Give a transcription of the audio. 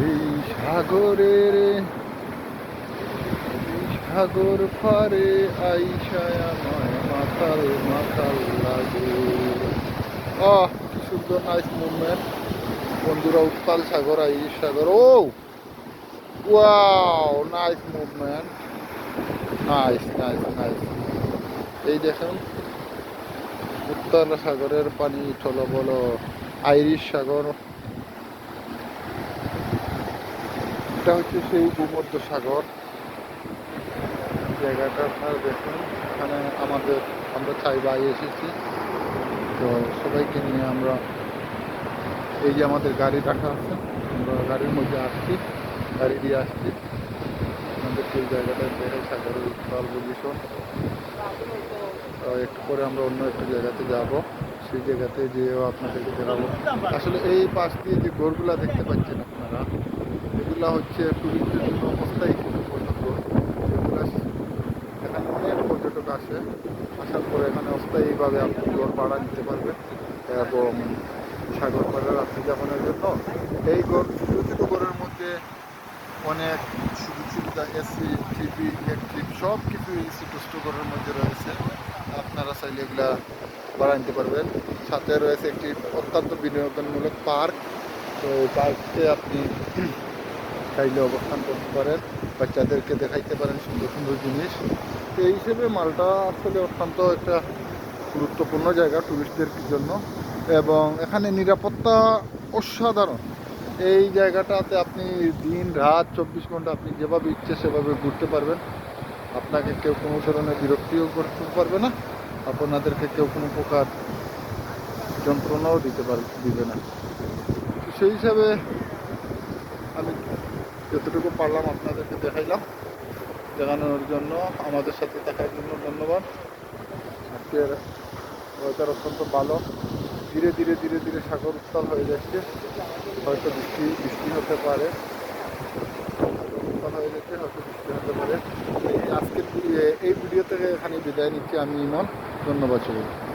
এই সাগরের সাগর পারে আইসায় আমায় মাতাল মাতাল লাগে। আহ, কি সুন্দর নাইস মুভমেন্ট বন্ধুরা, উত্তাল সাগর আইস সাগর, ও! Wow nice movement nice nice nice এই দেখেন, উত্তাল সাগরের পানি, চলো বলো। আইরিশ সাগর। এটা হচ্ছে সেই ভূমধ্য সাগর জায়গাটা আপনারা দেখুন। এখানে আমাদের, আমরা চাইবাই এসেছি। তো সবাইকে নিয়ে আমরা এই যে আমাদের গাড়ি রাখা আছে, আমরা গাড়ির মধ্যে আসছি, গাড়ি দিয়ে আসছি। আমাদের সেই জায়গাটা দেখে সাগরের উত্তাল তো একটু পরে আমরা অন্য একটা জায়গাতে যাব। সেই জায়গাতে যেয়েও আপনাদেরকে দেখাবো আসলে এই পাশ দিয়ে যে গোরগুলা দেখতে পাচ্ছেন আপনারা এগুলা হচ্ছে টুরিস্টের জন্য অস্থায়ী কিছু এগুলা এখানে অনেক পর্যটক আসে, আসার পরে এখানে অস্থায়ীভাবে আপনি ঘর ভাড়া নিতে পারবেন এবং সাগর পাড়ে রাত্রি যাপনের জন্য। এই ঘর, ছোটো ঘরের মধ্যে অনেক সুযোগ সুবিধা, এসি, টিভি, ইলেকট্রিক সব কিছু ছোটো ছোটো ঘরের মধ্যে রয়েছে। আপনারা চাইলে এগুলা ভাড়া নিতে পারবেন। সাথে রয়েছে একটি অত্যন্ত বিনোদনমূলক পার্ক। তো পার্কে আপনি চাইলে অবস্থান করতে পারেন, বাচ্চাদেরকে দেখাইতে পারেন সুন্দর সুন্দর জিনিস। তো এই হিসেবে মালটা আসলে অত্যন্ত একটা গুরুত্বপূর্ণ জায়গা টুরিস্টদের জন্য। এবং এখানে নিরাপত্তা অসাধারণ। এই জায়গাটাতে আপনি দিন, রাত, চব্বিশ ঘণ্টা আপনি যেভাবে ইচ্ছে সেভাবে ঘুরতে পারবেন। আপনাকে কেউ কোনো ধরনের বিরক্তিও করতে পারবে না। আপনাদেরকে কেউ কোনো প্রকার যন্ত্রণাও দিতে পারবে দিবে না। সেই হিসাবে আমি যতটুকু পারলাম আপনাদেরকে দেখাইলাম, দেখানোর জন্য, আমাদের সাথে থাকার জন্য ধন্যবাদ। আজকের ওয়েদার অত্যন্ত ভালো। ধীরে ধীরে ধীরে ধীরে সাগর উত্তাল হয়ে যাচ্ছে। হয়তো বৃষ্টি বৃষ্টি হতে পারে। উত্তাল হয়ে যাচ্ছে, হয়তো বৃষ্টি হতে পারে। আজকের, এই ভিডিও থেকে এখানে বিদায় নিচ্ছি আমি ইমন। ধন্যবাদ সবাই